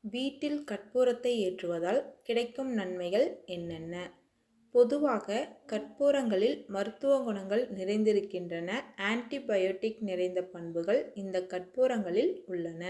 வீட்டில் கற்பூரத்தை ஏற்றுவதால் கிடைக்கும் நன்மைகள் என்னென்ன? பொதுவாக கற்பூரங்களில் மருத்துவ குணங்கள் நிறைந்திருக்கின்றன. ஆன்டிபயோட்டிக் நிறைந்த பண்புகள் இந்த கற்பூரங்களில் உள்ளன.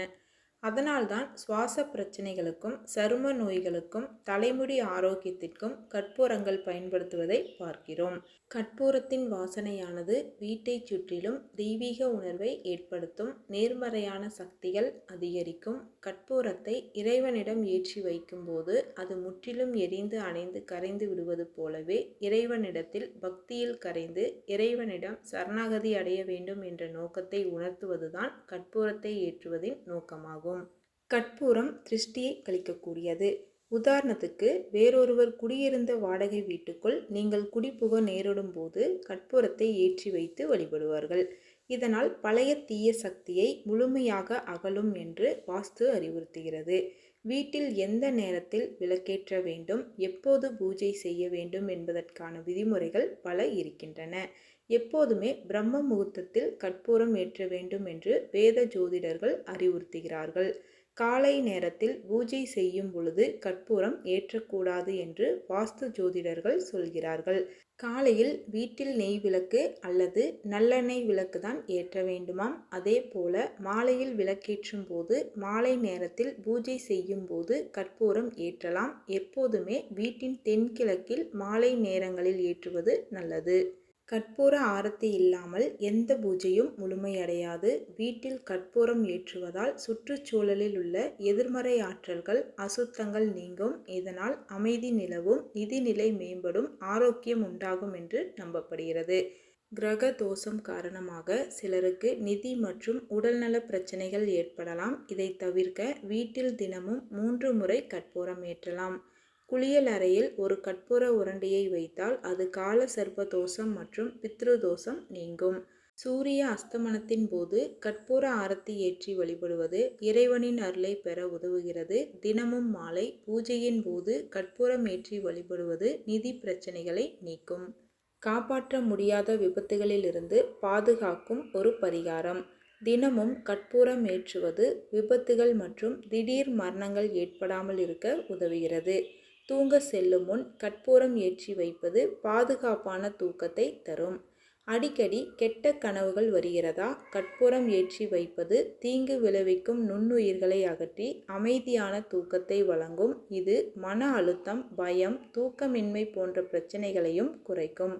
அதனால்தான் சுவாச பிரச்சனைகளுக்கும் சரும நோய்களுக்கும் தலைமுடி ஆரோக்கியத்திற்கும் கற்பூரங்கள் பயன்படுத்துவதை பார்க்கிறோம். கற்பூரத்தின் வாசனையானது வீட்டைச் சுற்றிலும் தெய்வீக உணர்வை ஏற்படுத்தும் நேர்மறையான சக்திகள் அதிகரிக்கும். கற்பூரத்தை இறைவனிடம் ஏற்றி வைக்கும்போது அது முற்றிலும் எரிந்து அணைந்து கரைந்து விடுவது போலவே இறைவனிடத்தில் பக்தியில் கரைந்து இறைவனிடம் சரணாகதி அடைய வேண்டும் என்ற நோக்கத்தை உணர்த்துவதுதான் கற்பூரத்தை ஏற்றுவதின் நோக்கமாகும். கற்பூரம் திருஷ்டியை கழிக்கக்கூடியது. உதாரணத்துக்கு வேறொருவர் குடியிருந்த வாடகை வீட்டுக்குள் நீங்கள் குடிபுக நேரிடும் போது கற்பூரத்தை ஏற்றி வைத்து வழிபடுவார்கள். இதனால் பழைய தீய சக்தியை முழுமையாக அகலும் என்று வாஸ்து அறிவுறுத்துகிறது. வீட்டில் எந்த நேரத்தில் விளக்கேற்ற வேண்டும் எப்போது பூஜை செய்ய வேண்டும் என்பதற்கான விதிமுறைகள் பல இருக்கின்றன. எப்போதுமே பிரம்ம முகூர்த்தத்தில் கற்பூரம் ஏற்ற வேண்டும் என்று வேத ஜோதிடர்கள் அறிவுறுத்துகிறார்கள். காலை நேரத்தில் பூஜை செய்யும் பொழுது கற்பூரம் ஏற்றக்கூடாது என்று வாஸ்து ஜோதிடர்கள் சொல்கிறார்கள். காலையில் வீட்டில் நெய் விளக்கு அல்லது நல்லெண்ணெய் விளக்கு தான் ஏற்ற வேண்டுமாம். அதே போல மாலையில் விளக்கேற்றும் போது மாலை நேரத்தில் பூஜை செய்யும் போது கற்பூரம் ஏற்றலாம். எப்போதுமே வீட்டின் தென்கிழக்கில் மாலை நேரங்களில் ஏற்றுவது நல்லது. கற்பூர ஆரத்தி இல்லாமல் எந்த பூஜையும் முழுமையடையாது. வீட்டில் கற்பூரம் ஏற்றுவதால் சுற்றுச்சூழலில் உள்ள எதிர்மறை ஆற்றல்கள் அசுத்தங்கள் நீங்கும். இதனால் அமைதி நிலவும் நிதிநிலை மேம்படும் ஆரோக்கியம் உண்டாகும் என்று நம்பப்படுகிறது. கிரக தோஷம் காரணமாக சிலருக்கு நிதி மற்றும் உடல்நல பிரச்சனைகள் ஏற்படலாம். இதை தவிர்க்க வீட்டில் தினமும் மூன்று முறை கற்பூரம் ஏற்றலாம். குளியல் அறையில் ஒரு கற்பூர உருண்டையை வைத்தால் அது கால சர்ப்ப தோஷம் மற்றும் பித்ரு தோஷம் நீங்கும். சூரிய அஸ்தமனத்தின் போது கற்பூர ஆரத்தி ஏற்றி வழிபடுவது இறைவனின் அருளை பெற உதவுகிறது. தினமும் மாலை பூஜையின் போது கற்பூரம் ஏற்றி வழிபடுவது நிதி பிரச்சனைகளை நீக்கும். காப்பாற்ற முடியாத விபத்துகளிலிருந்து பாதுகாக்கும் ஒரு பரிகாரம். தினமும் கற்பூரம் ஏற்றுவது விபத்துகள் மற்றும் திடீர் மரணங்கள் ஏற்படாமல் இருக்க உதவுகிறது. தூங்க செல்லும் முன் கற்பூரம் ஏற்றி வைப்பது பாதுகாப்பான தூக்கத்தை தரும். அடிக்கடி கெட்ட கனவுகள் வருகிறதா? கற்பூரம் ஏற்றி வைப்பது தீங்கு விளைவிக்கும் நுண்ணுயிர்களை அகற்றி அமைதியான தூக்கத்தை வழங்கும். இது மன அழுத்தம் பயம் தூக்கமின்மை போன்ற பிரச்சனைகளையும் குறைக்கும்.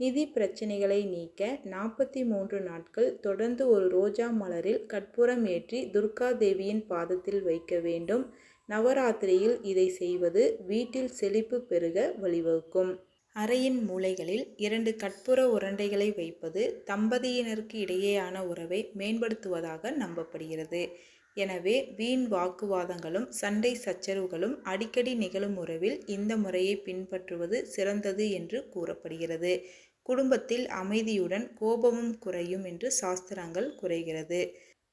நிதி பிரச்சனைகளை நீக்க நாற்பத்தி மூன்று நாட்கள் தொடர்ந்து ஒரு ரோஜா மலரில் கற்பூரம் ஏற்றி துர்கா தேவியின் பாதத்தில் வைக்க வேண்டும். நவராத்திரியில் இதை செய்வது வீட்டில் செழிப்பு பெருக வழிவகுக்கும். அறையின் மூலைகளில் இரண்டு கற்பூர உருண்டைகளை வைப்பது தம்பதியினருக்கு இடையேயான உறவை மேம்படுத்துவதாக நம்பப்படுகிறது. எனவே வீண் வாக்குவாதங்களும் சண்டை சச்சரவுகளும் அடிக்கடி நிகழும் உறவில் இந்த முறையை பின்பற்றுவது சிறந்தது என்று கூறப்படுகிறது. குடும்பத்தில் அமைதியுடன் கோபமும் குறையும் என்று சாஸ்திரங்கள் குறைகிறது.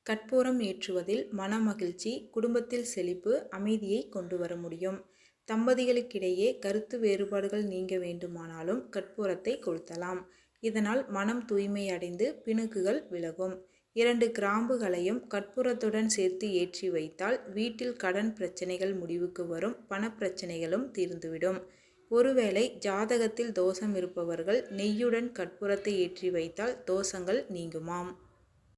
கற்பூரம் ஏற்றுவதில் மனமகிழ்ச்சி குடும்பத்தில் செழிப்பு அமைதியை கொண்டு வர முடியும். தம்பதிகளுக்கிடையே கருத்து வேறுபாடுகள் நீங்க வேண்டுமானாலும் கற்பூரத்தை கொளுத்தலாம். இதனால் மனம் தூய்மையடைந்து பிணுக்குகள் விலகும். இரண்டு கிராம்புகளையும் கற்பூரத்துடன் சேர்த்து ஏற்றி வைத்தால் வீட்டில் கடன் பிரச்சனைகள் முடிவுக்கு வரும் பணப்பிரச்சனைகளும் தீர்ந்துவிடும். ஒருவேளை ஜாதகத்தில் தோஷம் இருப்பவர்கள் நெய்யுடன் கற்பூரத்தை ஏற்றி வைத்தால் தோஷங்கள் நீங்குமாம்.